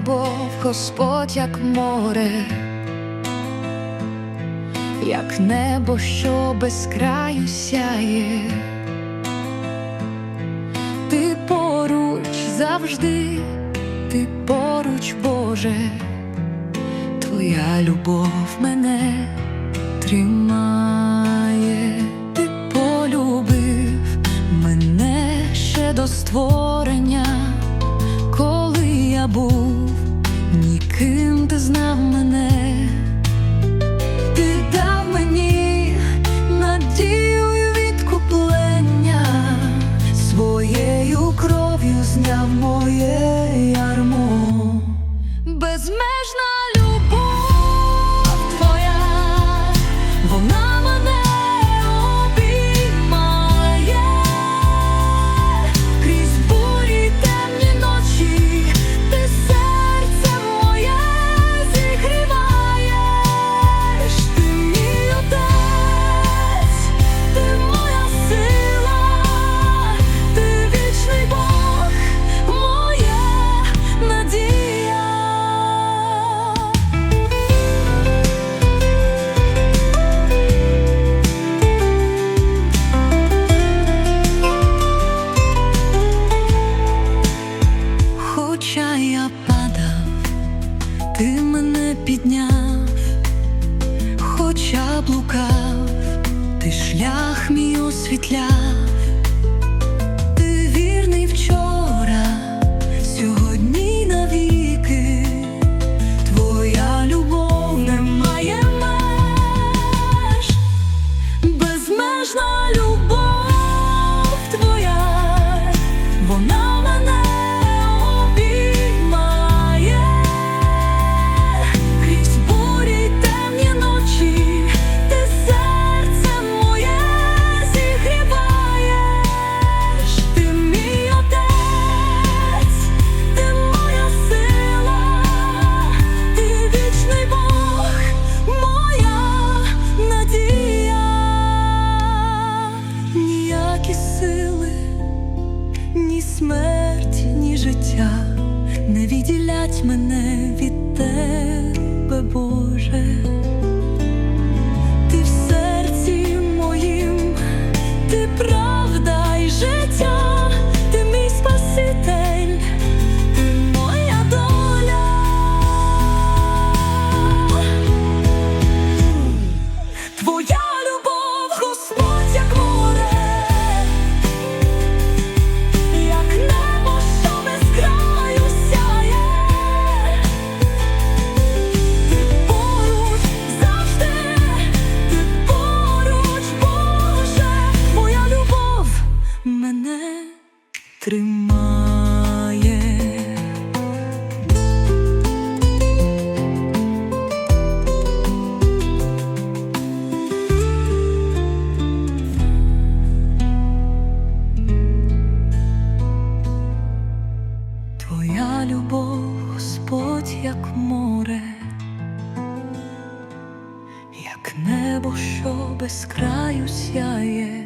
любов, Господь, як море, як небо, що без краю сяє. Ти поруч завжди, ти поруч, Боже, Твоя любов мене тримає, ти полюбив мене ще до створення, я був, ніким ти знав мене, ти дав мені надію й відкуплення, своєю кров'ю зняв моє ярмо. Безмежна любов ти мене підняв, хоча блукав, ти шлях мій освітляв, мене від тримає. Твоя любов, Господь, як море, як небо, що без краю сяє,